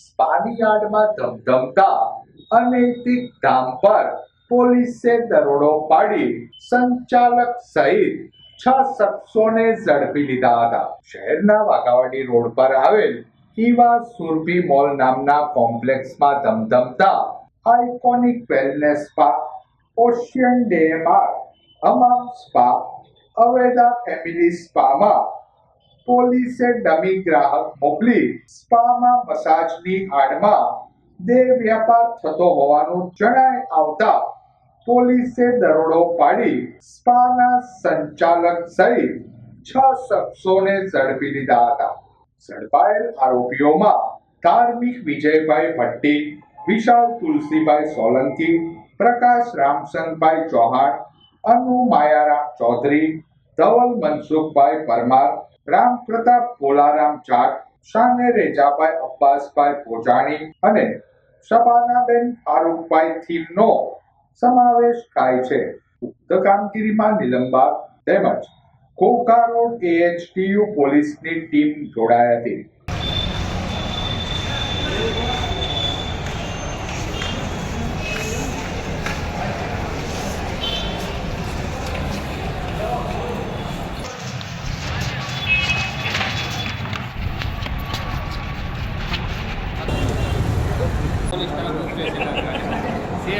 સ્પાની યાર્ડમાં ધમધમતા અનૈતિક ધામ પર પોલીસે દરોડો પાડી સંચાલક સહિત છ શખ્સોને ઝડપી લીધા હતા. શહેરના વાઘાવાડી રોડ પર આવેલ ઈવા સુરભી મોલ નામના કોમ્પ્લેક્સમાં ધમધમતા, iconic wellness spa, ocean day bar hammam spa, Aveda family સ્પામાં પોલીસે ડમી ગ્રાહક મોકલી સ્પામાં મસાજની આડમાં દેહ વ્યાપાર થતો હોવાનું જણાય આવતા પોલીસે દરોડો પાડી સ્પાના સંચાલક સહિત છ શખ્સોને ઝડપી લીધા હતા. ઝડપાયેલ આરોપીઓમાં ધાર્મિક વિજયભાઈ ભટ્ટી, વિશાલ તુલસીભાઈ સોલંકી, પ્રકાશ રામચંદભાઈ ચૌહાણ, અનુ માયારામ ચૌધરી, ધવલ મનસુખભાઈ પરમાર રામ પ્રતાપ પોલારામ ચાટ શાને રેજાભાઈ અબ્બાસભાઈ પોજાણી અને શબાનાબેન ફારૂકભાઈ થીમનો સમાવેશ થાય છે. ઉક્ત કામગીરીમાં નિલંબા તેમજ કોકા રોડ એએચટીયુ પોલીસની ટીમ જોડાઈ હતી. Sí,